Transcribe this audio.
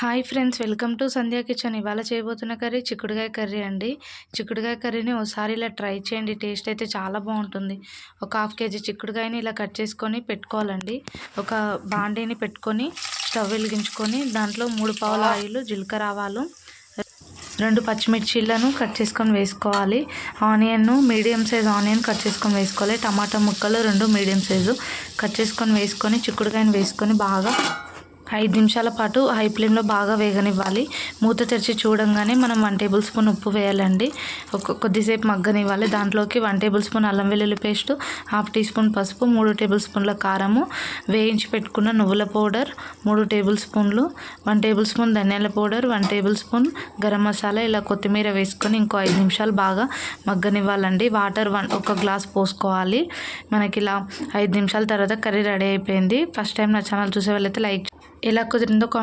Hi friends welcome to Sandhya kitchen. ఇవాళ చేయబోతున్న curry చిక్కుడుకాయ కర్రీ అండి. చిక్కుడుకాయ కర్రీని ఒకసారి ఇలా ట్రై చేయండి టేస్ట్ అయితే చాలా బాగుంటుంది. ఒక హాఫ్ కేజీ చిక్కుడుకాయని ఇలా కట్ చేసుకొని పెట్టుకోవాలండి. ఒక బాండీని పెట్టుకొని స్టవ్ వెలిగించుకొని దాంట్లో మూడు పావుల ఆయిల్ జీలకర్ర ఆవాలు రెండు పచ్చిమిర్చీలను కట్ చేసుకొని వేసుకోవాలి. Onion medium size onion cut చేసుకొని వేసుకోవాలి. టమాటా ముక్కలు రెండు మీడియం సైజు కట్ చేసుకొని వేసుకొని చిక్కుడుకాయని వేసుకొని బాగా ఐదు నిమిషాల పాటు హై ఫ్లేమ్లో బాగా వేగనివ్వాలి. మూత తెరిచి చూడంగానే మనం వన్ టేబుల్ స్పూన్ ఉప్పు వేయాలండి. ఒక కొద్దిసేపు మగ్గనివ్వాలి. దాంట్లోకి వన్ టేబుల్ స్పూన్ అల్లం వెల్లుల్లి పేస్ట్ హాఫ్ టీ స్పూన్ పసుపు మూడు టేబుల్ స్పూన్ల కారము వేయించి పెట్టుకున్న నువ్వుల పౌడర్ మూడు టేబుల్ స్పూన్లు వన్ టేబుల్ స్పూన్ ధనియాల powder one table spoon garam masala ఇలా కొత్తిమీర వేసుకొని ఇంకో ఐదు నిమిషాలు బాగా మగ్గనివ్వాలండి. వాటర్ వన్ ఒక గ్లాస్ పోసుకోవాలి. మనకి ఇలా ఐదు నిమిషాల తర్వాత కర్రీ రెడీ అయిపోయింది. ఫస్ట్ టైం నా ఛానల్ చూసే వాళ్ళైతే like Ella puede ser un.